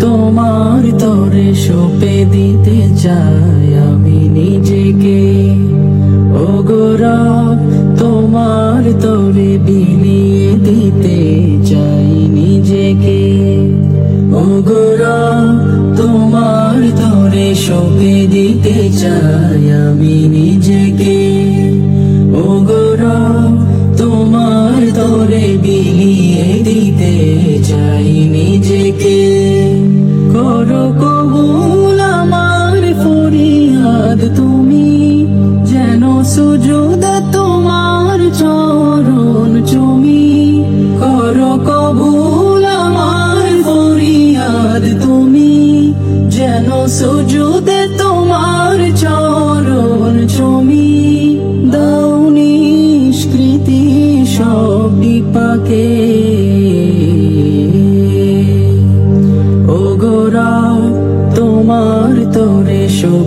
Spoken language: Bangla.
তোমার তরে সপে দিতে চাই আমি নিজেকে। ও গোরা তোমার তরে বিলিয়ে দিতে চাই নিজেকে। ও গোরা তোমার তরে সপে দিতে চাই আমি নিজেকে। নিজেকে করো কবুল আমার ফরিয়াদ। তুমি যেন সুযোগ তোমার চরণ চুমি। করো কবুল আমার ফরিয়াদ। তুমি যেন সুযোগ তোমার চরণ চুমি। দাও নিষ্কৃতি সব বিপাকে।